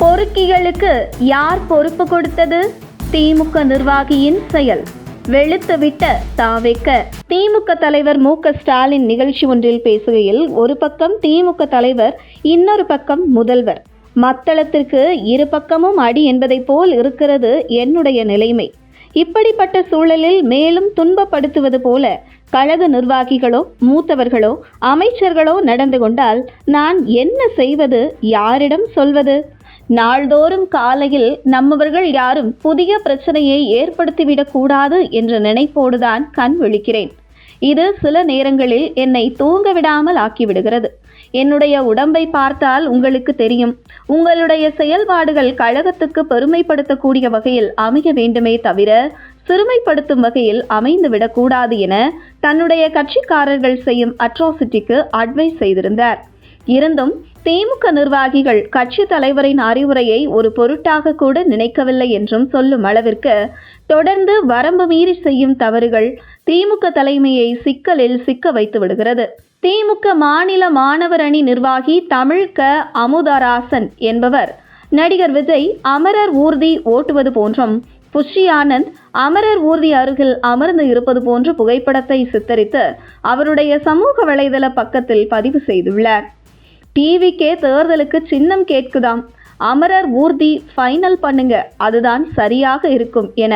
பொறுக்கிகளுக்கு யார் பொறுப்பு கொடுத்தது? திமுக நிர்வாகியின் செயல். வெளுத்துவிட்ட தாவேக்க. திமுக தலைவர் மு க ஸ்டாலின் நிகழ்ச்சி ஒன்றில் பேசுகையில் ஒரு பக்கம் திமுக தலைவர் இன்னொரு பக்கம் முதல்வர். மத்தளத்திற்கு இரு பக்கமும் அடி என்பதைப் போல் இருக்கிறது என்னுடைய நிலைமை. இப்படிப்பட்ட சூழலில் மேலும் துன்பப்படுத்துவது போல கழக நிர்வாகிகளோ மூத்தவர்களோ அமைச்சர்களோ நடந்து கொண்டால் நான் என்ன செய்வது? யாரிடம் சொல்வது? நாள்தோறும் காலையில் நம்மவர்கள் யாரும் புதிய பிரச்சனையை ஏற்படுத்திவிடக்கூடாது என்ற நினைப்போடுதான் கண் விழிக்கிறேன். இது சில நேரங்களில் என்னை தூங்க விடாமல் ஆக்கிவிடுகிறது. என்னுடைய உடம்பை பார்த்தால் உங்களுக்கு தெரியும். உங்களுடைய செயல்பாடுகள் கழகத்துக்கு பெருமைப்படுத்தக்கூடிய வகையில் அமைய வேண்டுமே தவிர சிறுமைப்படுத்தும் வகையில் அமைந்துவிடக்கூடாது என தன்னுடைய கட்சிக்காரர்கள் செய்யும் அட்ராசிட்டிக்கு அட்வைஸ் செய்திருந்தார். இருந்தும் திமுக நிர்வாகிகள் கட்சி தலைவரின் அறிவுரையை ஒரு பொருட்டாக கூட நினைக்கவில்லை என்றும் சொல்லும் அளவிற்கு தொடர்ந்து வரம்பு மீறி செய்யும் தவறுகள் திமுக தலைமையை சிக்கலில் சிக்க வைத்து விடுகிறது. திமுக மாநில மாணவர் அணி நிர்வாகி தமிழ்க அமுதராசன் என்பவர். நடிகர் விஜய் அமரர் ஊர்தி ஓட்டுவது போன்றும் புஷி ஆனந்த் அமரர் ஊர்தி அருகில் அமர்ந்து இருப்பது போன்ற புகைப்படத்தை சித்தரித்து அவருடைய சமூக வலைதள பக்கத்தில் பதிவு செய்துள்ளார். டிவிக்கே தேர்தலுக்கு சின்னம் கேட்குதாம். அமரர் ஊர்தி ஃபைனல் பண்ணுங்க. அதுதான் சரியாக இருக்கும் என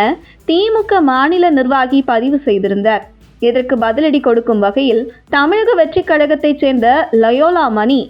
திமுக மாநில நிர்வாகி பதிவு செய்திருந்தார். இதற்கு பதிலடி கொடுக்கும் வகையில் தமிழக வெற்றிக் கழகத்தைச் சேர்ந்த லயோலா மணி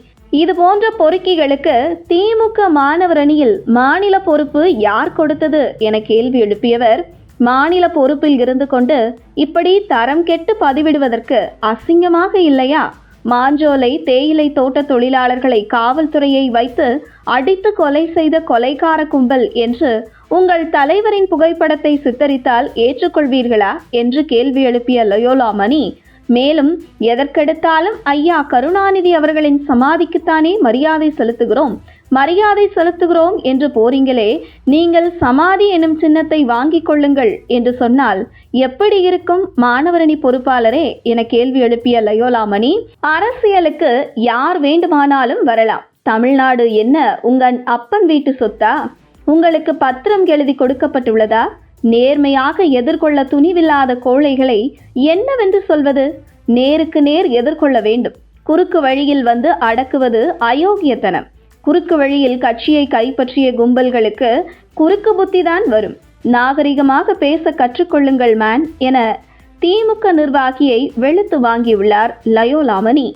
இது போன்ற பொறுக்கிகளுக்கு திமுக மாணவர் அணியில் மாநில பொறுப்பு யார் கொடுத்தது? என கேள்வி எழுப்பியவர் மாநில பொறுப்பில் இருந்து கொண்டு இப்படி தரம் கெட்டு பதிவிடுவதற்கு அசிங்கமாக இல்லையா? மாஞ்சோலை தேயிலை தோட்ட தொழிலாளர்களை காவல்துறையை வைத்து அடித்து கொலை செய்த கொலைக்கார கும்பல் என்று உங்கள் தலைவரின் புகைப்படத்தை சித்தரித்தால் ஏற்றுக்கொள்வீர்களா? என்று கேள்வி எழுப்பிய லயோலா மணி மேலும் எதற்கெடுத்தாலும் ஐயா கருணாநிதி அவர்களின் சமாதிக்குத்தானே மரியாதை செலுத்துகிறோம். மரியாதை செலுத்துகிறோம் என்று போறீங்களே நீங்கள் சமாதி எனும் சின்னத்தை வாங்கிக் கொள்ளுங்கள் என்று சொன்னால் எப்படி இருக்கும் மாணவரணி பொறுப்பாளரே என கேள்வி எழுப்பிய லயோலாமணி அரசியலுக்கு யார் வேண்டுமானாலும் வரலாம். தமிழ்நாடு என்ன உங்கள் அப்பன் வீட்டு சொத்தா? உங்களுக்கு பத்திரம் எழுதி கொடுக்கப்பட்டுள்ளதா? நேர்மையாக எதிர்கொள்ள துணிவில்லாத கோழைகளை என்னவென்று சொல்வது? நேருக்கு நேர் எதிர்கொள்ள வேண்டும். குறுக்கு வழியில் வந்து அடக்குவது அயோக்கியத்தனம். குறுக்கு வழியில் கட்சியை கைப்பற்றிய கும்பல்களுக்கு குறுக்கு புத்திதான் வரும். நாகரிகமாக பேச கற்றுக்கொள்ளுங்கள் மேன் என திமுக நிர்வாகியை வெளுத்து வாங்கியுள்ளார் லயோலாமணி.